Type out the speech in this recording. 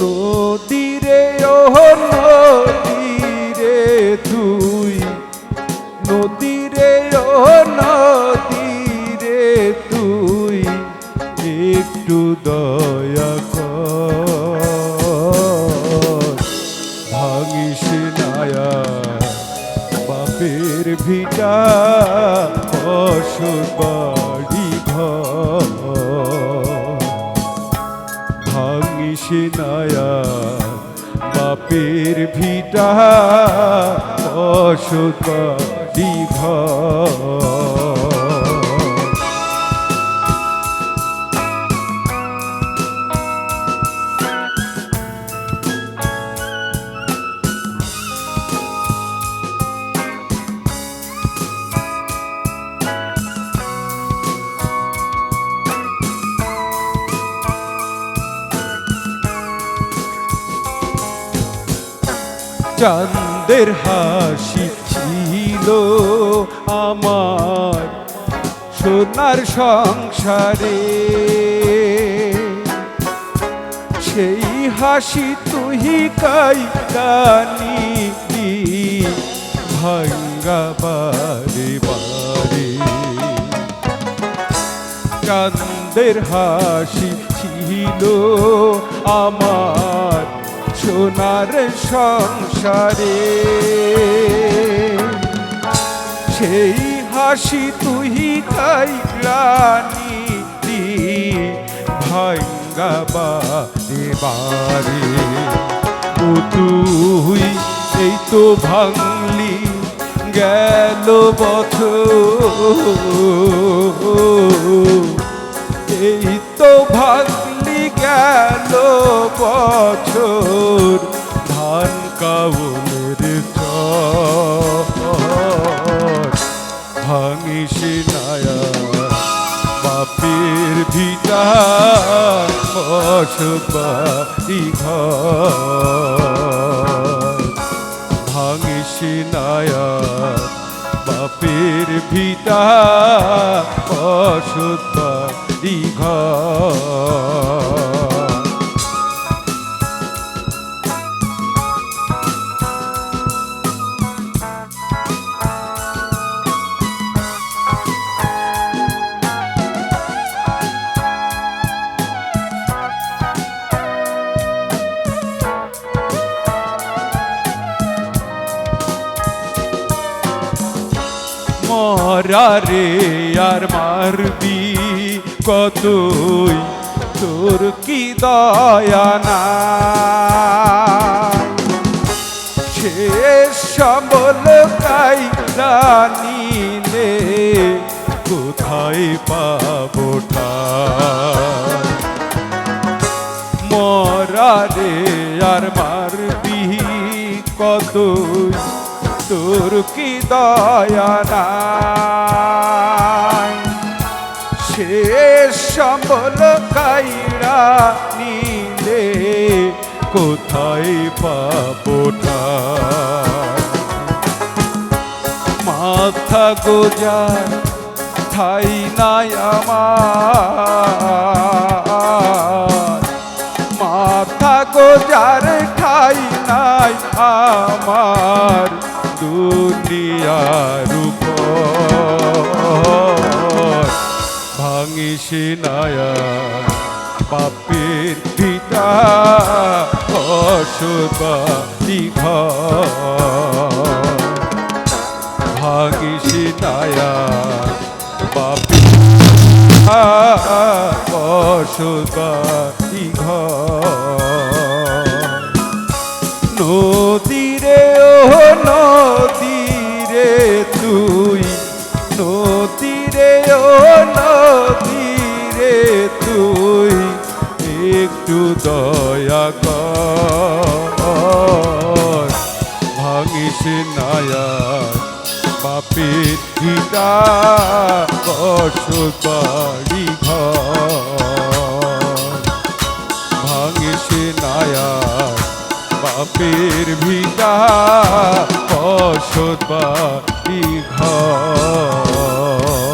নদীরে ও নদীরে তুই। নদীরে ও নদীরে তুই। একটু দয়া কর। ভাঙিস নায়া বাপের ভিটা বসত ভাঙিস নায়া বাপের ভিটা বসত বাড়ি চাঁদের হাসি ছিল আমার সোনার সংসারে। সেই হাসি তুই কাই গানি ভাঙ্গা বারে বারে। চাঁদের হাসি ছিল আমার সোনার সংসারে। সেই হাসি তুই তাই রানী ভাঙ্গা বারে বারে ও তুই, এই তো ভাঙলি, গেল বছর। এই তো ভাঙলি, গেল বছর। কাউনের ভাঙিস নায়া বাপের ভিটা বসবাড়ি ঘর। ভাঙিস নায়া বাপের ভিটা বসবাড়ি ঘর। মরা রে আর মারবি কতই? তোর কি দয়া না? শেষ সম্বল কাই নিলে কোথায় পাবো ঠাই মরা রে আর মারবি কত তোর কি দয়া নাই শেষ সম্বল কাইরা নিলে কোথায় পাবো ঠাই? মাথা গোজার ঠাই নাই আমার উপর ভাঙিস নায়া বাপের পিতা অসুবাদি ঘর ভাগিস নায়া বাপি বসবাই ঘর একটু দয়া কর। ভাঙিস নায়া পাপি গীতা বসত বাড়ি ভাঙিস নায়া পাপির ভিতা বসত বাড়ি ঘর।